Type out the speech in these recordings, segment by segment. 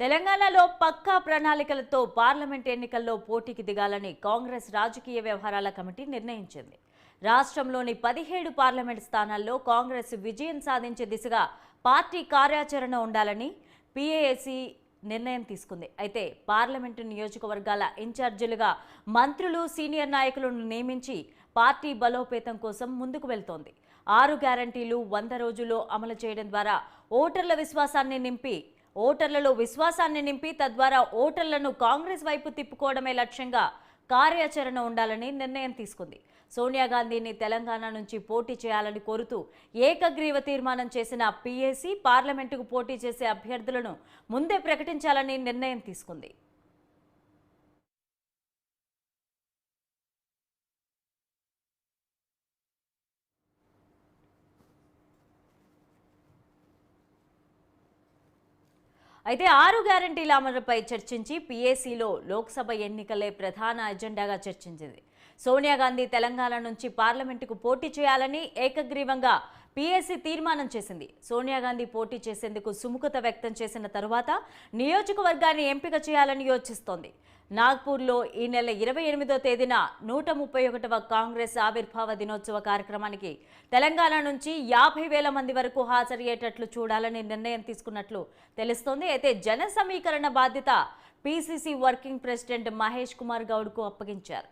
తెలంగాణలో పక్కా ప్రణాళికలతో పార్లమెంట్ ఎన్నికల్లో పోటీకి దిగాలని కాంగ్రెస్ రాజకీయ వ్యవహారాల కమిటీ నిర్ణయించింది. రాష్ట్రంలోని పదిహేడు పార్లమెంట్ స్థానాల్లో కాంగ్రెస్ విజయం సాధించే దిశగా పార్టీ కార్యాచరణ ఉండాలని పీఏఏసీ నిర్ణయం తీసుకుంది. అయితే పార్లమెంటు నియోజకవర్గాల ఇన్ఛార్జీలుగా మంత్రులు సీనియర్ నాయకులను నియమించి పార్టీ బలోపేతం కోసం ముందుకు వెళ్తోంది. ఆరు గ్యారంటీలు వంద రోజుల్లో అమలు చేయడం ద్వారా ఓటర్ల విశ్వాసాన్ని నింపి ఓటర్లలో విశ్వాసాన్ని నింపి తద్వారా ఓటర్లను కాంగ్రెస్ వైపు తిప్పుకోవడమే లక్ష్యంగా కార్యాచరణ ఉండాలని నిర్ణయం తీసుకుంది. సోనియా గాంధీని తెలంగాణ నుంచి పోటీ చేయాలని కోరుతూ ఏకగ్రీవ తీర్మానం చేసిన పీఏసీ పార్లమెంటుకు పోటీ చేసే అభ్యర్థులను ముందే ప్రకటించాలని నిర్ణయం తీసుకుంది. అయితే ఆరు గ్యారంటీల అమలుపై చర్చించి పీఏసీలో లోక్సభ ఎన్నికలే ప్రధాన ఎజెండాగా చర్చించింది. సోనియా గాంధీ తెలంగాణ నుంచి పార్లమెంటుకు పోటీ చేయాలని ఏకగ్రీవంగా పీఏసీ తీర్మానం చేసింది. సోనియా గాంధీ పోటీ చేసేందుకు సుముఖత వ్యక్తం చేసిన తరువాత నియోజకవర్గాన్ని ఎంపిక చేయాలని యోచిస్తోంది. నాగ్పూర్లో ఈ నెల ఇరవై ఎనిమిదో తేదీన నూట ముప్పై ఒకటవ కాంగ్రెస్ ఆవిర్భావ దినోత్సవ కార్యక్రమానికి తెలంగాణ నుంచి యాభై వేల మంది వరకు హాజరయ్యేటట్లు చూడాలని నిర్ణయం తీసుకున్నట్లు తెలుస్తోంది. అయితే జన సమీకరణ బాధ్యత PCC working president Mahesh Kumar గౌడ్కు అప్పగించారు.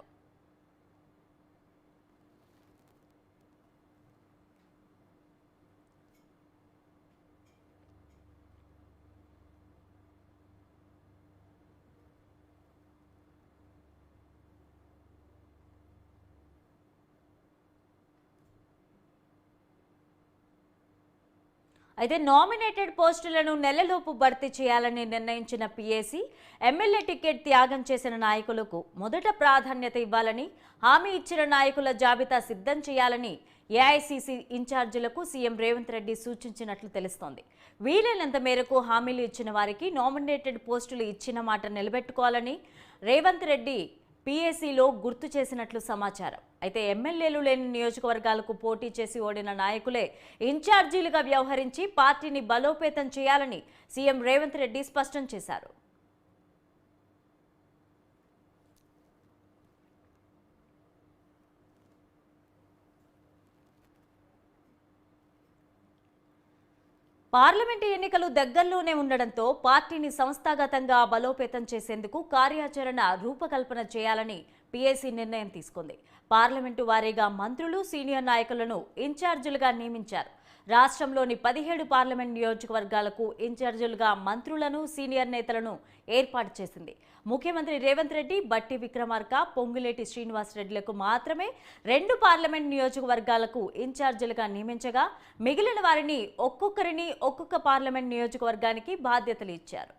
అయితే నామినేటెడ్ పోస్టులను నెలలోపు భర్తీ చేయాలని నిర్ణయించిన పీఏసీ ఎమ్మెల్యే టికెట్ త్యాగం చేసిన నాయకులకు మొదట ప్రాధాన్యత ఇవ్వాలని హామీ ఇచ్చిన నాయకుల జాబితా సిద్ధం చేయాలని ఏఐసీసీ ఇన్ఛార్జీలకు సీఎం రేవంత్ రెడ్డి సూచించినట్లు తెలుస్తోంది. వీలైనంత మేరకు హామీలు ఇచ్చిన వారికి నామినేటెడ్ పోస్టులు ఇచ్చిన మాట నిలబెట్టుకోవాలని రేవంత్ రెడ్డి పీఏసీలో గుర్తు చేసినట్లు సమాచారం. అయితే ఎమ్మెల్యేలు లేని నియోజకవర్గాలకు పోటీ చేసి ఓడిన నాయకులే ఇన్ఛార్జీలుగా వ్యవహరించి పార్టీని బలోపేతం చేయాలని సీఎం రేవంత్ రెడ్డి స్పష్టం చేశారు. పార్లమెంటు ఎన్నికలు దగ్గరలోనే ఉండడంతో పార్టీని సంస్థాగతంగా బలోపేతం చేసేందుకు కార్యాచరణ రూపకల్పన చేయాలని పీఏసీ నిర్ణయం తీసుకుంది. పార్లమెంటు వారీగా మంత్రులు సీనియర్ నాయకులను ఇన్ఛార్జీలుగా నియమించారు. రాష్ట్రంలోని పదిహేడు పార్లమెంట్ నియోజకవర్గాలకు ఇన్ఛార్జీలుగా మంత్రులను సీనియర్ నేతలను ఏర్పాటు చేసింది. ముఖ్యమంత్రి రేవంత్ రెడ్డి బట్టి విక్రమార్క పొంగులేటి శ్రీనివాసరెడ్డిలకు మాత్రమే రెండు పార్లమెంట్ నియోజకవర్గాలకు ఇన్ఛార్జీలుగా నియమించగా మిగిలిన వారిని ఒక్కొక్కరిని ఒక్కొక్క పార్లమెంట్ నియోజకవర్గానికి బాధ్యతలు ఇచ్చారు.